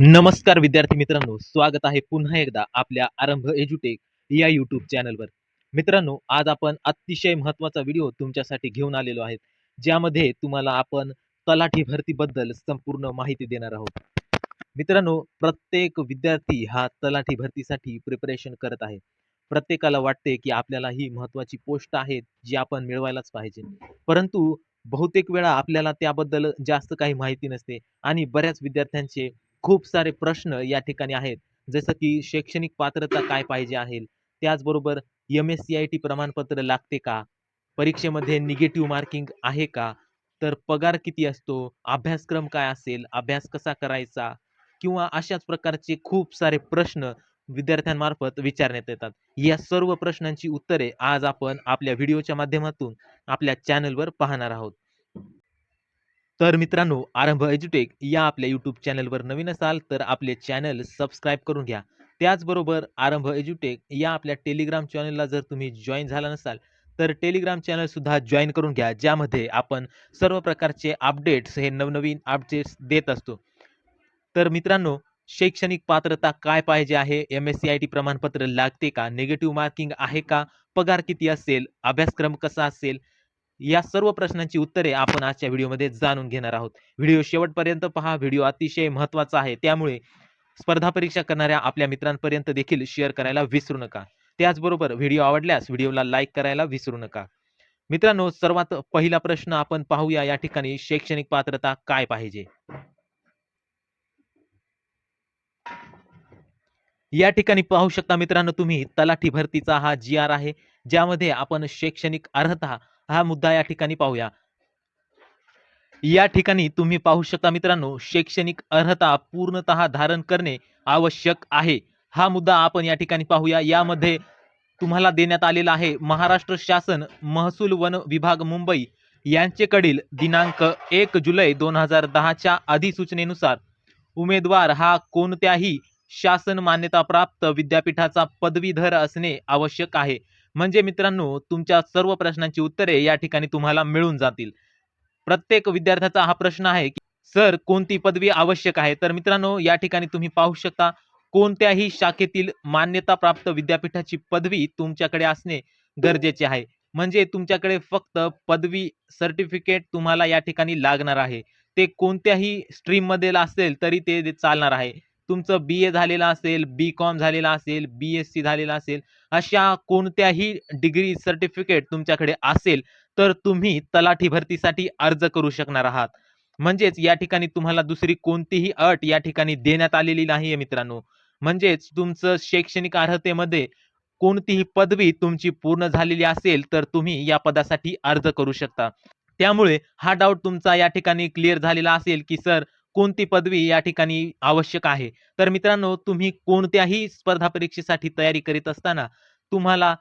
नमस्कार विद्यार्थी मित्रांनो स्वागत आहे पुन्हा एकदा आपल्या आरंभ एज्युटेक या यूट्यूब चॅनलवर मित्रांनो आज आपण अतिशय महत्त्वाचा व्हिडिओ तुमच्यासाठी घेऊन आलेलो आहे ज्यामध्ये तुम्हाला आपण तलाठी भरतीबद्दल संपूर्ण माहिती देणार आहोत. मित्रांनो प्रत्येक विद्यार्थी हा तलाठी भरतीसाठी प्रिपरेशन करत आहे. प्रत्येकाला वाटते की आपल्याला ही महत्त्वाची पोस्ट आहे जी आपण मिळवायलाच पाहिजे. परंतु बहुतेक वेळा आपल्याला त्याबद्दल जास्त काही माहिती नसते आणि बऱ्याच विद्यार्थ्यांचे खूप सारे प्रश्न या ठिकाणी आहेत. जसं की शैक्षणिक पात्रता काय पाहिजे आहे? त्याचबरोबर M S C I T प्रमाणपत्र लागते का? परीक्षेमध्ये निगेटिव्ह मार्किंग आहे का? तर पगार किती असतो? अभ्यासक्रम काय असेल? अभ्यास कसा करायचा? किंवा अशाच प्रकारचे खूप सारे प्रश्न विद्यार्थ्यांमार्फत विचारण्यात येतात. या सर्व प्रश्नांची उत्तरे आज आपण आपल्या व्हिडिओच्या माध्यमातून आपल्या चॅनलवर पाहणार आहोत. तर मित्रांनो आरंभ एज्युटेक या आपल्या यूट्यूब चॅनलवर नवीन असाल तर आपले चॅनल सबस्क्राईब करून घ्या. त्याचबरोबर आरंभ एज्युटेक या आपल्या टेलिग्राम चॅनलला जर तुम्ही जॉईन झाला नसाल तर टेलिग्राम चॅनलसुद्धा जॉईन करून घ्या ज्यामध्ये आपण सर्व प्रकारचे अपडेट्स हे नवनवीन अपडेट्स देत असतो. तर मित्रांनो शैक्षणिक पात्रता काय पाहिजे आहे? M S C I T प्रमाणपत्र लागते का? निगेटिव्ह मार्किंग आहे का? पगार किती असेल? अभ्यासक्रम कसा असेल? या सर्व प्रश्नांची उत्तरे आपण आजच्या व्हिडिओमध्ये जाणून घेणार आहोत. व्हिडिओ शेवटपर्यंत पहा. व्हिडिओ अतिशय महत्त्वाचा आहे. त्यामुळे स्पर्धा परीक्षा करणाऱ्या आपल्या मित्रांपर्यंत देखील शेअर करायला विसरू नका. त्याचबरोबर व्हिडिओ आवडल्यास व्हिडिओला लाईक करायला विसरू नका. मित्रांनो सर्वात पहिला प्रश्न आपण पाहूया. या ठिकाणी शैक्षणिक पात्रता काय पाहिजे? या ठिकाणी पाहू शकता मित्रांनो तुम्ही तलाठी भरतीचा हा जी आर आहे ज्यामध्ये आपण शैक्षणिक अर्हता हा मुद्दा या ठिकाणी पाहूया. या ठिकाणी तुम्ही पाहू शकता मित्रांनो शैक्षणिक अर्हता पूर्णतः धारण करणे आवश्यक आहे. हा मुद्दा आपण या ठिकाणी पाहूया. यामध्ये तुम्हाला देण्यात आलेला आहे महाराष्ट्र शासन महसूल वन विभाग मुंबई यांचेकडील दिनांक एक जुलै दोन हजार दहाच्या अधिसूचनेनुसार उमेदवार हा कोणत्याही शासन मान्यताप्राप्त विद्यापीठाचा पदवीधर असणे आवश्यक आहे. म्हणजे मित्रांनो तुमच्या सर्व प्रश्नांची उत्तरे या ठिकाणी तुम्हाला मिळून जातील. प्रत्येक विद्यार्थ्याचा हा प्रश्न आहे की सर कोणती पदवी आवश्यक आहे? तर मित्रांनो या ठिकाणी तुम्ही पाहू शकता कोणत्याही शाखेतील मान्यता प्राप्त विद्यापीठाची पदवी तुमच्याकडे असणे गरजेचे आहे. म्हणजे तुमच्याकडे फक्त पदवी सर्टिफिकेट तुम्हाला या ठिकाणी लागणार आहे. ते कोणत्याही स्ट्रीममध्ये असेल तरी ते चालणार आहे. तुमचं बी ए झालेलं असेल बी कॉम झालेलं असेल बी एस सी झालेलं असेल अशा कोणत्याही डिग्री सर्टिफिकेट तुमच्याकडे असेल तर तुम्ही तलाठी भरतीसाठी अर्ज करू शकणार आहात. म्हणजेच या ठिकाणी तुम्हाला दुसरी कोणतीही अट या ठिकाणी देण्यात आलेली नाहीये मित्रांनो. म्हणजेच तुमचं शैक्षणिक अर्हतेमध्ये कोणतीही पदवी तुमची पूर्ण झालेली असेल तर तुम्ही या पदासाठी अर्ज करू शकता. त्यामुळे हा डाऊट तुमचा या ठिकाणी क्लिअर झालेला असेल की सर कोणती पदवी या ठिकाणी आवश्यक आहे? तर मित्रांनो तुम्ही कोणत्याही स्पर्धा परीक्षेसाठी तयारी करीत असताना तुम्हाला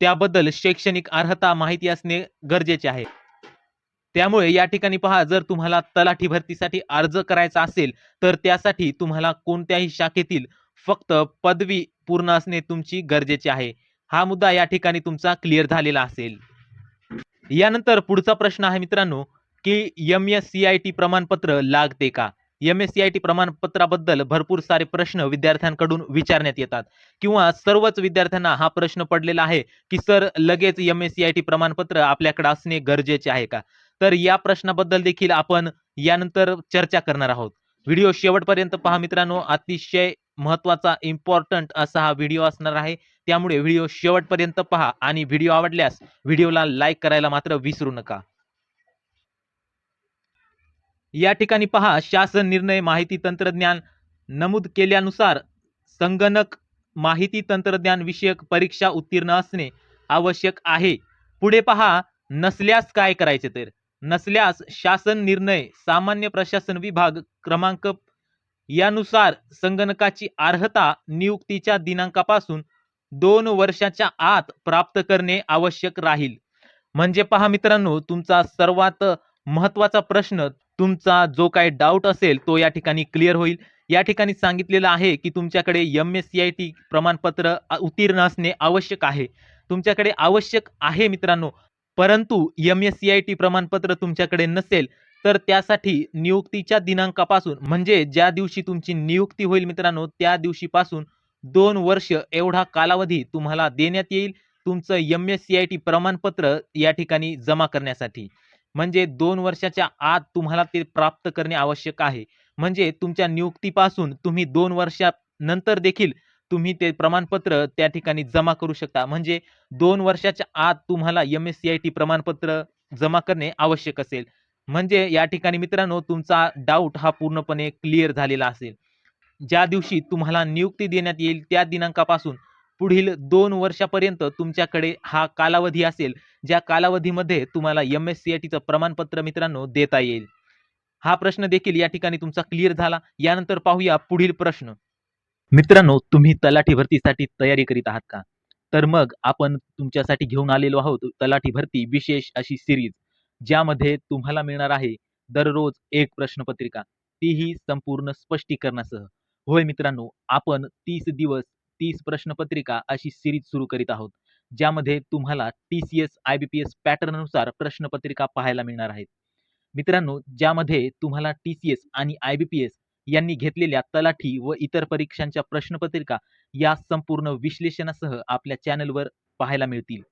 त्याबद्दल शैक्षणिक अर्हता माहिती असणे गरजेचे आहे. त्यामुळे या ठिकाणी पहा जर तुम्हाला तलाठी भरतीसाठी अर्ज करायचा असेल तर त्यासाठी तुम्हाला कोणत्याही शाखेतील फक्त पदवी पूर्ण असणे तुमची गरजेचे आहे. हा मुद्दा या ठिकाणी तुमचा क्लिअर झालेला असेल. यानंतर पुढचा प्रश्न आहे मित्रांनो की M S C I T प्रमाणपत्र लागते का? M S C I T प्रमाणपत्राबद्दल भरपूर सारे प्रश्न विद्यार्थ्यांकडून विचारण्यात येतात. किंवा सर्वच विद्यार्थ्यांना हा प्रश्न पडलेला आहे की सर लगेच M S C I T प्रमाणपत्र आपल्याकडे असणे गरजेचे आहे का? तर या प्रश्नाबद्दल देखील आपण यानंतर चर्चा करणार आहोत. व्हिडिओ शेवटपर्यंत पहा मित्रांनो. अतिशय महत्त्वाचा इम्पॉर्टंट असा हा व्हिडिओ असणार आहे. त्यामुळे व्हिडिओ शेवटपर्यंत पहा आणि व्हिडिओ आवडल्यास व्हिडिओला लाईक करायला मात्र विसरू नका. या ठिकाणी पहा शासन निर्णय माहिती तंत्रज्ञान नमूद केल्यानुसार संगणक माहिती तंत्रज्ञान विषयक परीक्षा उत्तीर्ण असणे आवश्यक आहे. पुढे पहा नसल्यास काय करायचे तर? नसल्यास शासन निर्णय सामान्य प्रशासन विभाग क्रमांक यानुसार संगणकाची अर्हता नियुक्तीच्या दिनांकापासून दोन वर्षाच्या आत प्राप्त करणे आवश्यक राहील. म्हणजे पहा मित्रांनो तुमचा सर्वात महत्त्वाचा प्रश्न तुमचा जो काही डाऊट असेल तो या ठिकाणी क्लिअर होईल. या ठिकाणी सांगितलेलं आहे की तुमच्याकडे M S C I T प्रमाणपत्र उत्तीर्ण असणे आवश्यक आहे. तुमच्याकडे आवश्यक आहे मित्रांनो परंतु M S C I T प्रमाणपत्र तुमच्याकडे नसेल तर त्यासाठी नियुक्तीच्या दिनांकापासून म्हणजे ज्या दिवशी तुमची नियुक्ती होईल मित्रांनो त्या दिवशीपासून दोन वर्ष एवढा कालावधी तुम्हाला देण्यात येईल तुमचं M S C I T प्रमाणपत्र या ठिकाणी जमा करण्यासाठी. म्हणजे दोन वर्षाच्या आत तुम्हाला ते प्राप्त करणे आवश्यक आहे. म्हणजे तुमच्या नियुक्तीपासून तुम्ही दोन वर्षानंतर देखील तुम्ही ते प्रमाणपत्र त्या ठिकाणी जमा करू शकता. म्हणजे दोन वर्षाच्या आत तुम्हाला M S C I T प्रमाणपत्र जमा करणे आवश्यक असेल. म्हणजे या ठिकाणी मित्रांनो तुमचा डाऊट हा पूर्णपणे क्लिअर झालेला असेल. ज्या दिवशी तुम्हाला नियुक्ती देण्यात येईल त्या दिनांकापासून पुढील दोन वर्षापर्यंत तुमच्याकडे हा कालावधी असेल ज्या कालावधीमध्ये तुम्हाला एम एस सी आय टीचं प्रमाणपत्र मित्रांनो देता येईल. हा प्रश्न देखील या ठिकाणी तुमचा क्लिअर झाला. यानंतर पाहूया पुढील प्रश्न. मित्रांनो तुम्ही तलाठी भरतीसाठी तयारी करीत आहात का? तर मग आपण तुमच्यासाठी घेऊन आलेलो आहोत तलाठी भरती विशेष अशी सिरीज ज्यामध्ये तुम्हाला मिळणार आहे दररोज एक प्रश्नपत्रिका. तीही संपूर्ण स्पष्टीकरणासह. होय मित्रांनो आपण तीस दिवस तीस प्रश्नपत्रिका अशी सिरीज सुरू करीत आहोत ज्यामध्ये तुम्हाला T C S I B P S पॅटर्ननुसार प्रश्नपत्रिका पाहायला मिळणार आहेत. मित्रांनो ज्यामध्ये तुम्हाला टी सी एस आणि आय बी पी एस यांनी घेतलेल्या तलाठी व इतर परीक्षांच्या प्रश्नपत्रिका या संपूर्ण विश्लेषणासह आपल्या चॅनलवर पाहायला मिळतील.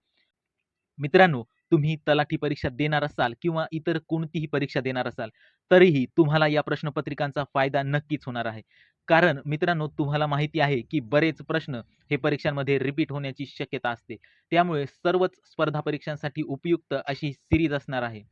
मित्रांनो तुम्ही तलाठी परीक्षा देणार असाल किंवा इतर कोणतीही परीक्षा देणार असाल तरीही तुम्हाला या प्रश्नपत्रिकांचा फायदा नक्कीच होणार आहे. कारण मित्रांनो तुम्हाला माहिती आहे की बरेच प्रश्न हे परीक्षांमध्ये रिपीट होण्याची शक्यता असते. त्यामुळे सर्वच स्पर्धा परीक्षांसाठी उपयुक्त अशी सिरीज असणार आहे.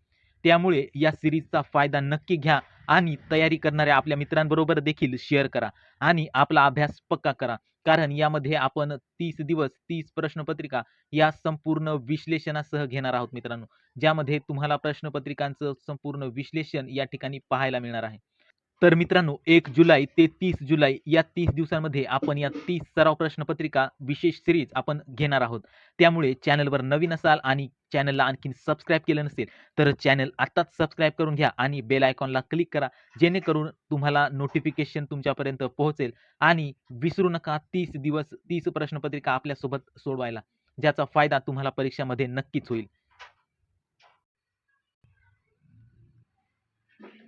त्यामुळे या सिरीजचा फायदा नक्की घ्या आणि तयारी करणाऱ्या आपल्या मित्रांबरोबर देखील शेअर करा आणि आपला अभ्यास पक्का करा. कारण यामध्ये आपण तीस दिवस तीस प्रश्नपत्रिका या संपूर्ण विश्लेषणासह घेणार आहोत मित्रांनो. ज्यामध्ये तुम्हाला प्रश्नपत्रिकांचं संपूर्ण विश्लेषण या ठिकाणी पाहायला मिळणार आहे. तर मित्रांनो एक जुलै ते तीस जुलै या तीस दिवसांमध्ये आपण या तीस सराव प्रश्नपत्रिका विशेष सिरीज आपण घेणार आहोत. त्यामुळे चॅनलवर नवीन असाल आणि चॅनलला आणखीन सबस्क्राईब केलं नसेल तर चॅनल आत्ताच सबस्क्राईब करून घ्या आणि बेल आयकॉनला क्लिक करा जेणेकरून तुम्हाला नोटिफिकेशन तुमच्यापर्यंत पोहोचेल आणि विसरू नका तीस दिवस तीस प्रश्नपत्रिका आपल्यासोबत सोडवायला. ज्याचा फायदा तुम्हाला परीक्षामध्ये नक्कीच होईल.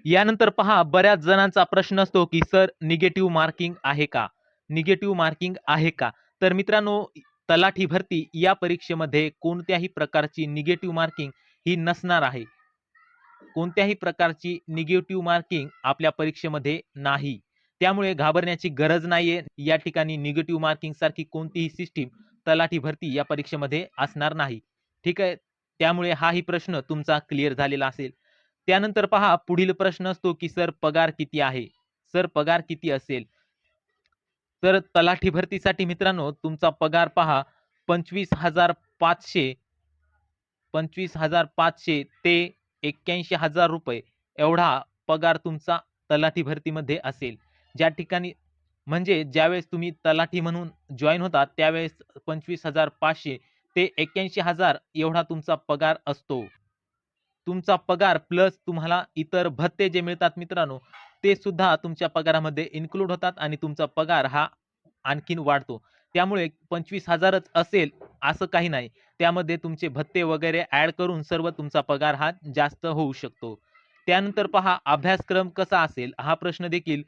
यानंतर पहा बऱ्याच जणांचा प्रश्न असतो की सर निगेटिव्ह मार्किंग आहे का? निगेटिव्ह मार्किंग आहे का? तर मित्रांनो तलाठी भरती या परीक्षेमध्ये कोणत्याही प्रकारची निगेटिव्ह मार्किंग ही नसणार आहे. कोणत्याही प्रकारची निगेटिव्ह मार्किंग आपल्या परीक्षेमध्ये नाही. त्यामुळे घाबरण्याची गरज नाहीये. या ठिकाणी निगेटिव्ह मार्किंग सारखी कोणतीही सिस्टीम तलाठी भरती या परीक्षेमध्ये असणार नाही. ठीक आहे? त्यामुळे हाही प्रश्न तुमचा क्लिअर झालेला असेल. त्यानंतर पहा पुढील प्रश्न असतो की सर पगार किती आहे? सर पगार किती असेल? तर तलाठी भरतीसाठी मित्रांनो तुमचा पगार पहा पंचवीस हजार पाचशे पंचवीस हजार पाचशे ते एक्क्याऐंशी हजार रुपये एवढा पगार तुमचा तलाठी भरतीमध्ये असेल. ज्या ठिकाणी म्हणजे ज्यावेळेस तुम्ही तलाठी म्हणून जॉईन होता त्यावेळेस पंचवीस हजार पाचशे ते एक्क्याऐंशी हजार एवढा तुमचा पगार असतो. तुमचा पगार प्लस तुम्हाला इतर भत्ते जे मिळतात मित्रांनो ते सुद्धा तुमच्या पगारामध्ये इन्क्लूड होतात आणि तुमचा पगार हा आणखीन वाढतो. त्यामुळे पंचवीस हजारच असेल असं काही नाही. त्यामध्ये तुमचे भत्ते वगैरे ऍड करून सर्व तुमचा पगार हा जास्त होऊ शकतो. त्यानंतर पहा अभ्यासक्रम कसा असेल हा प्रश्न देखील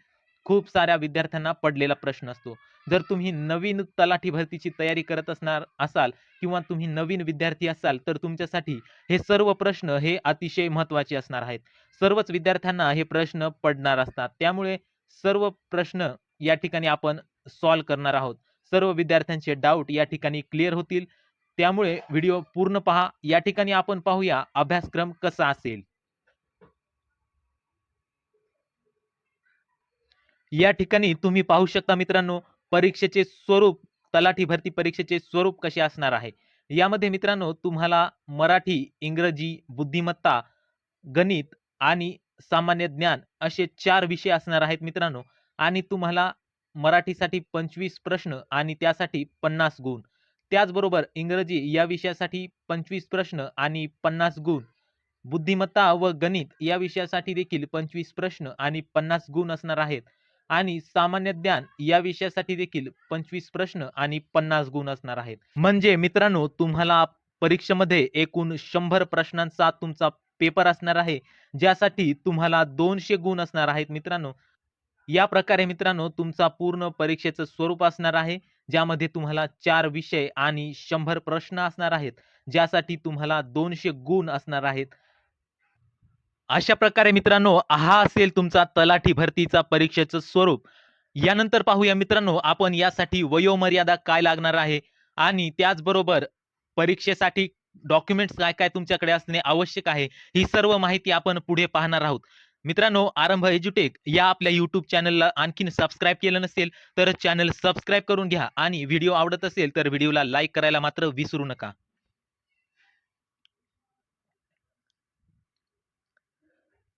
खूप साऱ्या विद्यार्थ्यांना पडलेला प्रश्न असतो. जर तुम्ही नवीन तलाठी भरतीची तयारी करत असणार असाल किंवा तुम्ही नवीन विद्यार्थी असाल तर तुमच्यासाठी हे सर्व प्रश्न हे अतिशय महत्त्वाचे असणार आहेत. सर्वच विद्यार्थ्यांना हे प्रश्न पडणार असतात. त्यामुळे सर्व प्रश्न या ठिकाणी आपण सॉल्व करणार आहोत. सर्व विद्यार्थ्यांचे डाऊट या ठिकाणी क्लिअर होतील. त्यामुळे व्हिडिओ पूर्ण पहा. या ठिकाणी आपण पाहूया अभ्यासक्रम कसा असेल. या ठिकाणी तुम्ही पाहू शकता मित्रांनो परीक्षेचे स्वरूप तलाठी भरती परीक्षेचे स्वरूप कसे असणार आहे? यामध्ये मित्रांनो तुम्हाला मराठी इंग्रजी बुद्धिमत्ता गणित आणि सामान्य ज्ञान असे चार विषय असणार आहेत मित्रांनो. आणि तुम्हाला मराठीसाठी पंचवीस प्रश्न आणि त्यासाठी पन्नास गुण. त्याचबरोबर इंग्रजी या विषयासाठी पंचवीस प्रश्न आणि पन्नास गुण. बुद्धिमत्ता व गणित या विषयासाठी देखील पंचवीस प्रश्न आणि पन्नास गुण असणार आहेत. आणि सामान्य ज्ञान या विषयासाठी देखील पंचवीस प्रश्न आणि पन्नास गुण असणार आहेत. म्हणजे मित्रांनो तुम्हाला परीक्षेमध्ये एकूण शंभर प्रश्नांचा तुमचा पेपर असणार आहे ज्यासाठी तुम्हाला दोनशे गुण असणार आहेत मित्रांनो. या प्रकारे मित्रांनो तुमचा पूर्ण परीक्षेचं स्वरूप असणार आहे ज्यामध्ये तुम्हाला चार विषय आणि शंभर प्रश्न असणार आहेत ज्यासाठी तुम्हाला दोनशे गुण असणार आहेत. अशा प्रकारे मित्रांनो हा असेल तुमचा तलाठी भरतीचा परीक्षेचं स्वरूप. यानंतर पाहूया मित्रांनो आपण यासाठी वयोमर्यादा काय लागणार आहे आणि त्याचबरोबर परीक्षेसाठी डॉक्युमेंट्स काय काय तुमच्याकडे असणे आवश्यक आहे ही सर्व माहिती आपण पुढे पाहणार आहोत. मित्रांनो आरंभ एज्युटेक या आपल्या युट्यूब चॅनलला आणखीन सबस्क्राईब केलं नसेल तर चॅनल सबस्क्राईब करून घ्या आणि व्हिडिओ आवडत असेल तर व्हिडिओला लाईक करायला मात्र विसरू नका.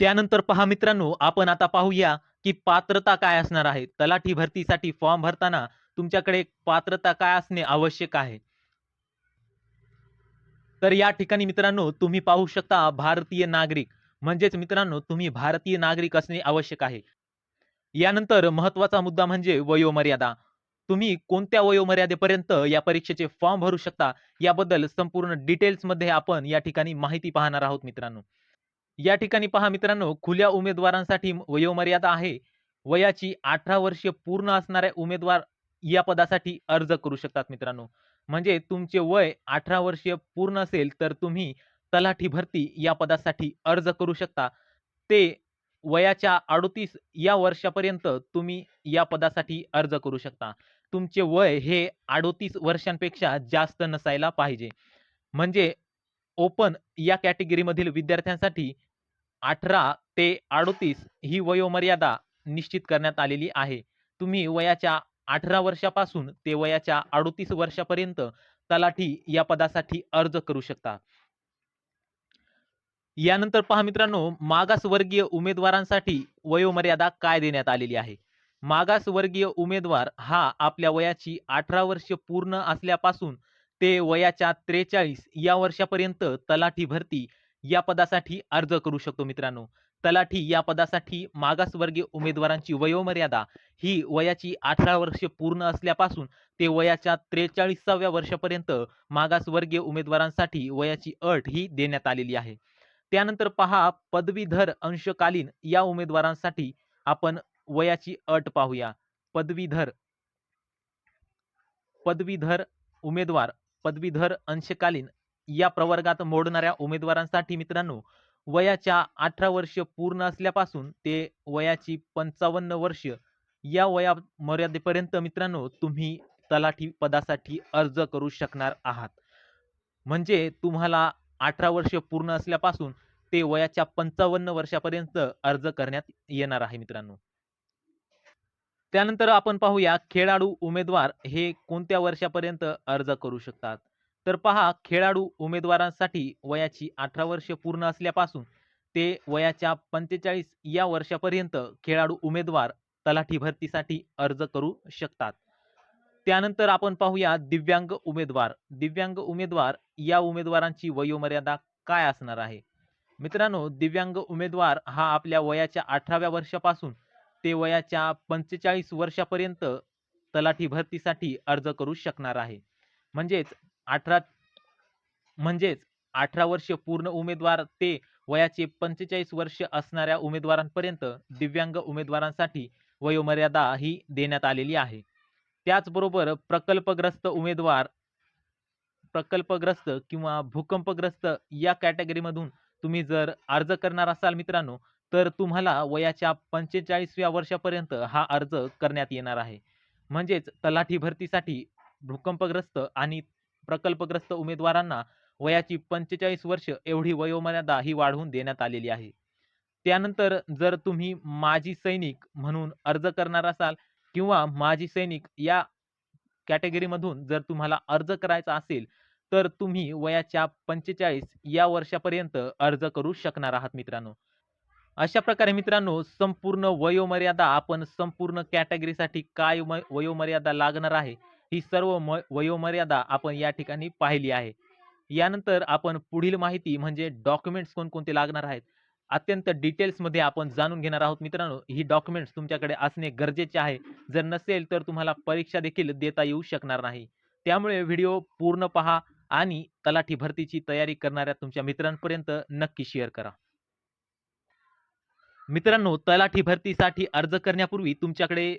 त्यानंतर पहा मित्रांनो आपण आता पाहूया की पात्रता काय असणार आहे. तलाठी भरतीसाठी फॉर्म भरताना तुमच्याकडे पात्रता काय असणे आवश्यक आहे? तर या ठिकाणी मित्रांनो तुम्ही पाहू शकता भारतीय नागरिक. म्हणजेच मित्रांनो तुम्ही भारतीय नागरिक असणे आवश्यक आहे. यानंतर महत्त्वाचा मुद्दा म्हणजे वयोमर्यादा. तुम्ही कोणत्या वयोमर्यादेपर्यंत या परीक्षेचे फॉर्म भरू शकता? याबद्दल संपूर्ण डिटेल्समध्ये आपण या ठिकाणी माहिती पाहणार आहोत मित्रांनो. या ठिकाणी पहा मित्रांनो खुल्या उमेदवारांसाठी वयोमर्यादा आहे. वयाची अठरा वर्ष पूर्ण असणारे उमेदवार या पदासाठी अर्ज करू शकतात मित्रांनो. म्हणजे तुमचे वय अठरा वर्ष पूर्ण असेल तर तुम्ही तलाठी भरती या पदासाठी अर्ज करू शकता. ते वयाच्या अडोतीस या वर्षापर्यंत तुम्ही या पदासाठी अर्ज करू शकता. तुमचे वय हे अडोतीस वर्षांपेक्षा जास्त नसायला पाहिजे. म्हणजे ओपन या कॅटेगरीमधील विद्यार्थ्यांसाठी अठरा ते अडोतीस ही वयोमर्यादा निश्चित करण्यात आलेली आहे. तुम्ही वयाच्या अठरा वर्षापासून ते वयाच्या अडोतीस वर्षापर्यंत तलाठी या पदासाठी अर्ज करू शकता. यानंतर पहा मित्रांनो मागासवर्गीय उमेदवारांसाठी वयोमर्यादा काय देण्यात आलेली आहे? मागासवर्गीय उमेदवार हा आपल्या वयाची अठरा वर्ष पूर्ण असल्यापासून ते वयाच्या त्रेचाळीस या वर्षापर्यंत तलाठी भरती या पदासाठी अर्ज करू शकतो मित्रांनो. तलाठी या पदासाठी मागासवर्गीय उमेदवारांची वयोमर्यादा ही वयाची अठरा वर्ष पूर्ण असल्यापासून ते वयाच्या त्रेचाळीसाव्या वर्षापर्यंत मागासवर्गीय उमेदवारांसाठी वयाची अट ही देण्यात आलेली आहे. त्यानंतर पहा पदवीधर अंशकालीन या उमेदवारांसाठी आपण वयाची अट पाहूया. पदवीधर पदवीधर उमेदवार पदवीधर अंशकालीन या प्रवर्गात मोडणाऱ्या उमेदवारांसाठी मित्रांनो वयाच्या अठरा वर्ष पूर्ण असल्यापासून ते वयाची पंचावन्न वर्ष या वया मर्यादेपर्यंत मित्रांनो तुम्ही तलाठी पदासाठी अर्ज करू शकणार आहात. म्हणजे तुम्हाला अठरा वर्ष पूर्ण असल्यापासून ते वयाच्या पंचावन्न वर्षापर्यंत अर्ज करण्यात येणार आहे मित्रांनो. त्यानंतर आपण पाहूया खेळाडू उमेदवार हे कोणत्या वर्षापर्यंत अर्ज करू शकतात? तर पहा खेळाडू उमेदवारांसाठी वयाची अठरा वर्ष पूर्ण असल्यापासून ते वयाच्या पंचेचाळीस या वर्षापर्यंत खेळाडू उमेदवार तलाठी भरतीसाठी अर्ज करू शकतात. त्यानंतर आपण पाहूया दिव्यांग उमेदवार. दिव्यांग उमेदवार या उमेदवारांची वयोमर्यादा काय असणार आहे? मित्रांनो दिव्यांग उमेदवार हा आपल्या वयाच्या अठराव्या वर्षापासून ते वयाच्या पंचेचाळीस वर्षापर्यंत तलाठी भरतीसाठी अर्ज करू शकणार आहे. म्हणजेच अठरा म्हणजेच अठरा वर्ष पूर्ण उमेदवार ते वयाचे पंचेचाळीस वर्ष असणाऱ्या उमेदवारांपर्यंत दिव्यांग उमेदवारांसाठी वयोमर्यादा ही देण्यात आलेली आहे. त्याचबरोबर प्रकल्पग्रस्त उमेदवार प्रकल्पग्रस्त किंवा भूकंपग्रस्त या कॅटेगरीमधून तुम्ही जर अर्ज करणार असाल मित्रांनो तर तुम्हाला वयाच्या पंचेचाळीसव्या वर्षापर्यंत हा अर्ज करण्यात येणार आहे. म्हणजेच तलाठी भरतीसाठी भूकंपग्रस्त आणि प्रकल्पग्रस्त उमेदवारांना वयाची पंचेचाळीस वर्ष एवढी वयोमर्यादा ही वाढवून देण्यात आलेली आहे. त्यानंतर जर तुम्ही माजी सैनिक म्हणून अर्ज करणार असाल किंवा माजी सैनिक या कॅटेगरीमधून जर तुम्हाला अर्ज करायचा असेल तर तुम्ही वयाच्या पंचेचाळीस या वर्षापर्यंत अर्ज करू शकणार आहात मित्रांनो. अशा प्रकारे मित्रांनो संपूर्ण वयोमर्यादा आपण संपूर्ण कॅटेगरीसाठी काय म- वयोमर्यादा लागणार आहे ही सर्व म वयोमर्यादा आपण या ठिकाणी पाहिली आहे. यानंतर आपण पुढील माहिती म्हणजे डॉक्युमेंट्स कोणकोणते लागणार आहेत अत्यंत डिटेल्समध्ये आपण जाणून घेणार आहोत मित्रांनो. ही डॉक्युमेंट्स तुमच्याकडे असणे गरजेचे आहे. जर नसेल तर तुम्हाला परीक्षा देखील देता येऊ शकणार नाही. त्यामुळे व्हिडिओ पूर्ण पहा आणि तलाठी भरतीची तयारी करणाऱ्या तुमच्या मित्रांपर्यंत नक्की शेअर करा. मित्रांनो तलाठी भरतीसाठी अर्ज करण्यापूर्वी तुमच्याकडे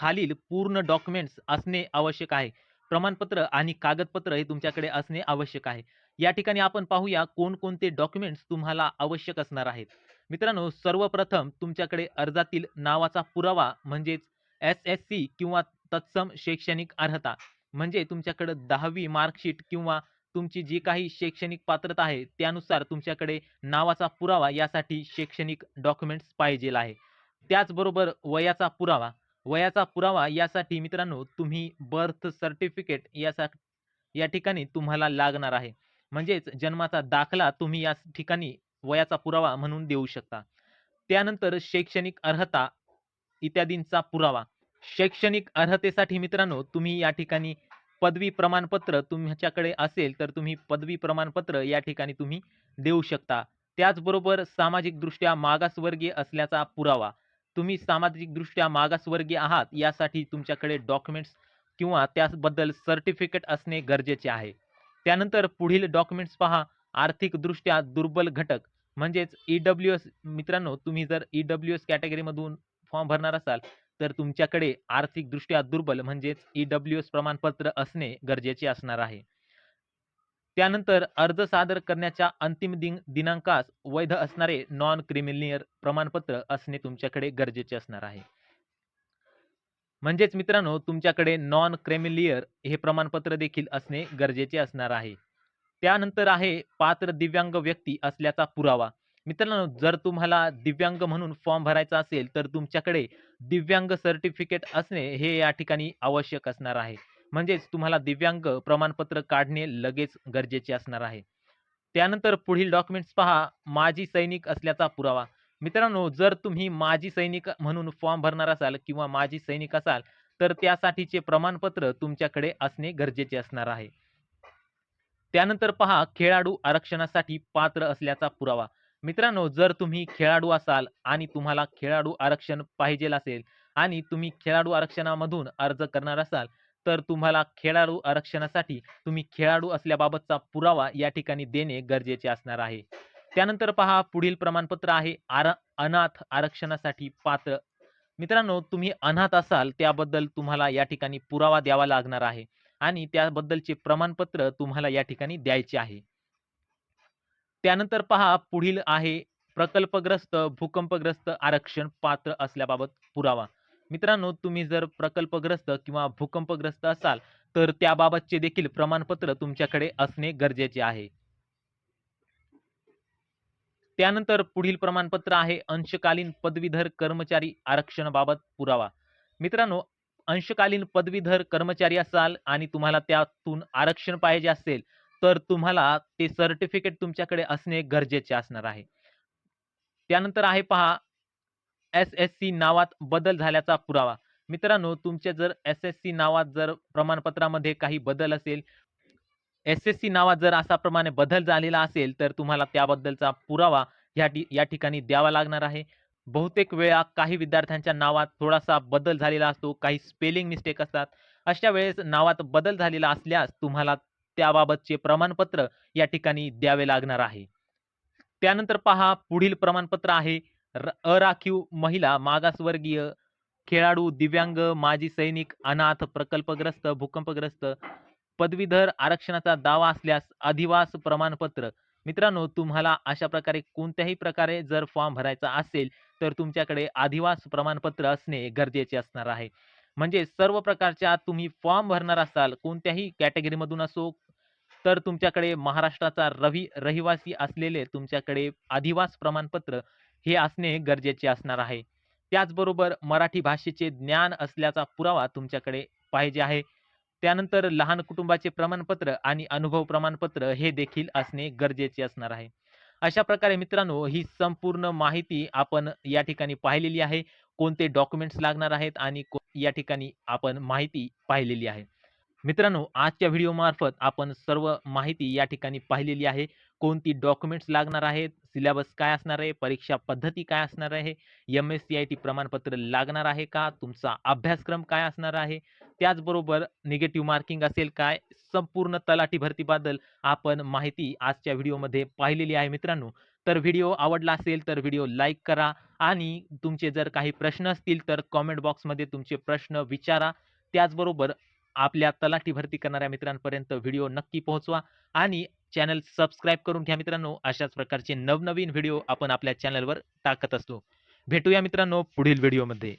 खालील पूर्ण डॉक्युमेंट्स असणे आवश्यक आहे. प्रमाणपत्र आणि कागदपत्र हे तुमच्याकडे असणे आवश्यक आहे. या ठिकाणी आपण पाहूया कोणकोणते डॉक्युमेंट्स तुम्हाला आवश्यक असणार आहेत. मित्रांनो सर्वप्रथम तुमच्याकडे अर्जातील नावाचा पुरावा म्हणजेच एस एस सी किंवा तत्सम शैक्षणिक अर्हता म्हणजे तुमच्याकडे दहावी मार्कशीट किंवा तुमची जी काही शैक्षणिक पात्रता आहे त्यानुसार तुमच्याकडे नावाचा पुरावा यासाठी शैक्षणिक डॉक्युमेंट्स पाहिजे आहे. त्याचबरोबर वयाचा पुरावा वयाचा पुरावा यासाठी मित्रांनो तुम्ही बर्थ सर्टिफिकेट यासा या ठिकाणी तुम्हाला लागणार आहे. म्हणजेच जन्माचा दाखला तुम्ही या ठिकाणी वयाचा पुरावा म्हणून देऊ शकता. त्यानंतर शैक्षणिक अर्हता इत्यादींचा पुरावा. शैक्षणिक अर्हतेसाठी मित्रांनो तुम्ही या ठिकाणी पदवी प्रमाणपत्र तुमच्याकडे असेल तर तुम्ही पदवी प्रमाणपत्र या ठिकाणी तुम्ही देऊ शकता. त्याचबरोबर सामाजिकदृष्ट्या मागासवर्गीय असल्याचा पुरावा. तुम्ही सामाजिकदृष्ट्या मागासवर्गीय आहात यासाठी तुमच्याकडे डॉक्युमेंट्स किंवा त्याबद्दल सर्टिफिकेट असणे गरजेचे आहे. त्यानंतर पुढील डॉक्युमेंट्स पहा. आर्थिकदृष्ट्या दुर्बल घटक म्हणजेच ई डब्ल्यू एस मित्रांनो तुम्ही जर ई डब्ल्यू एस कॅटेगरीमधून फॉर्म भरणार असाल तर तुमच्याकडे आर्थिकदृष्ट्या दुर्बल म्हणजेच ई डब्ल्यू एस प्रमाणपत्र असणे गरजेचे असणार आहे. त्यानंतर अर्ज सादर करण्याच्या अंतिम दिन दिनांकास वैध असणारे नॉन क्रिमिलियर प्रमाणपत्र असणे तुमच्याकडे गरजेचे असणार आहे. म्हणजेच मित्रांनो तुमच्याकडे नॉन क्रेमिलियर हे प्रमाणपत्र देखील असणे गरजेचे असणार आहे. त्यानंतर आहे पात्र दिव्यांग व्यक्ती असल्याचा पुरावा. मित्रांनो जर तुम्हाला दिव्यांग म्हणून फॉर्म भरायचा असेल तर तुमच्याकडे दिव्यांग सर्टिफिकेट असणे हे या ठिकाणी आवश्यक असणार आहे. म्हणजेच तुम्हाला दिव्यांग प्रमाणपत्र काढणे लगेच गरजेचे असणार आहे. त्यानंतर पुढील डॉक्युमेंट्स पहा माजी सैनिक असल्याचा पुरावा. मित्रांनो जर तुम्ही माजी सैनिक म्हणून फॉर्म भरणार असाल किंवा माजी सैनिक असाल तर त्यासाठीचे प्रमाणपत्र तुमच्याकडे असणे गरजेचे असणार आहे. त्यानंतर पहा खेळाडू आरक्षणासाठी पात्र असल्याचा पुरावा. मित्रांनो जर तुम्ही खेळाडू असाल आणि तुम्हाला खेळाडू आरक्षण पाहिजे असेल आणि तुम्ही खेळाडू आरक्षणामधून अर्ज करणार असाल तर तुम्हाला खेळाडू आरक्षणासाठी तुम्ही खेळाडू असल्याबाबतचा पुरावा या ठिकाणी देणे गरजेचे असणार आहे. त्यानंतर पहा पुढील प्रमाणपत्र आहे आर अनाथ आरक्षणासाठी पात्र. मित्रांनो तुम्ही अनाथ असाल त्याबद्दल तुम्हाला या ठिकाणी पुरावा द्यावा लागणार आहे आणि त्याबद्दलचे प्रमाणपत्र तुम्हाला या ठिकाणी द्यायचे आहे. त्यानंतर पहा पुढील आहे प्रकल्पग्रस्त भूकंपग्रस्त आरक्षण पात्र असल्याबाबत पुरावा. मित्रांनो तुम्ही जर प्रकल्पग्रस्त किंवा भूकंपग्रस्त असाल तर त्याबाबतचे देखील प्रमाणपत्र तुमच्याकडे असणे गरजेचे आहे. त्यानंतर पुढील प्रमाणपत्र आहे अंशकालीन पदवीधर कर्मचारी आरक्षणाबाबत पुरावा. मित्रांनो अंशकालीन पदवीधर कर्मचारी असाल आणि तुम्हाला त्यातून आरक्षण पाहिजे असेल तर तुम्हाला ते सर्टिफिकेट तुमच्याकडे असणे गरजेचे असणार आहे. त्यानंतर आहे पहा एस एस सी नावात बदल झाल्याचा पुरावा. मित्रांनो तुमच्या जर एस एस सी नावात जर प्रमाणपत्रामध्ये काही बदल असेल एस एस सी नावात जर असा प्रमाणे बदल झालेला असेल तर तुम्हाला त्याबद्दलचा पुरावा या या ठिकाणी द्यावा लागणार आहे. बहुतेक वेळा काही विद्यार्थ्यांच्या नावात थोडासा बदल झालेला असतो काही स्पेलिंग मिस्टेक असतात. अशा वेळेस नावात बदल झालेला असल्यास तुम्हाला त्याबाबतचे प्रमाणपत्र या ठिकाणी द्यावे लागणार आहे. त्यानंतर पहा पुढील प्रमाणपत्र आहे. अराखीव महिला मागासवर्गीय खेळाडू दिव्यांग माजी सैनिक अनाथ प्रकल्पग्रस्त भूकंपग्रस्त पदवीधर आरक्षणाचा दावा असल्यास अधिवास प्रमाणपत्र. मित्रांनो तुम्हाला अशा प्रकारे कोणत्याही प्रकारे जर फॉर्म भरायचा असेल तर तुमच्याकडे अधिवास प्रमाणपत्र असणे गरजेचे असणार आहे. म्हणजे सर्व प्रकारच्या तुम्ही फॉर्म भरणार असाल कोणत्याही कॅटेगरीमधून असो तर तुमच्याकडे महाराष्ट्राचा रवी रहिवासी असलेले तुमच्याकडे अधिवास प्रमाणपत्र हे असणे गरजेचे असणार आहे. त्याचबरोबर मराठी भाषेचे ज्ञान असल्याचा पुरावा तुमच्याकडे पाहिजे आहे. त्यानंतर लहान कुटुंबाचे प्रमाणपत्र आणि अनुभव प्रमाणपत्र हे देखील असणे गरजेचे असणार आहे. अशा प्रकारे मित्रांनो ही संपूर्ण माहिती आपण या ठिकाणी पाहिलेली आहे. कोणते डॉक्युमेंट्स लागणार आहेत आणि या ठिकाणी आपण माहिती पाहिलेली आहे. मित्रांनो आजच्या व्हिडिओ मार्फत आपण सर्व माहिती या ठिकाणी पाहिलेली आहे. कोणती डॉक्युमेंट्स लागणार आहेत सिलेबस काय असणार आहे परीक्षा पद्धती काय असणार आहे M S C I T प्रमाणपत्र लागणार आहे का तुमचा अभ्यासक्रम काय असणार आहे त्याचबरोबर निगेटिव्ह मार्किंग असेल काय संपूर्ण तलाठी भरतीबद्दल आपण माहिती आजच्या व्हिडिओमध्ये पाहिलेली आहे मित्रांनो. तर व्हिडिओ आवडला असेल तर व्हिडिओ लाईक करा आणि तुमचे जर काही प्रश्न असतील तर कॉमेंट बॉक्समध्ये तुमचे प्रश्न विचारा. त्याचबरोबर आपल्या तलाठी भरती करणाऱ्या मित्रांपर्यंत व्हिडिओ नक्की पोहोचवा आणि चॅनल सबस्क्राईब करून घ्या मित्रांनो. अशाच प्रकारचे नवनवीन व्हिडिओ आपण आपल्या चॅनलवर टाकत असतो. भेटूया मित्रांनो पुढील व्हिडिओमध्ये.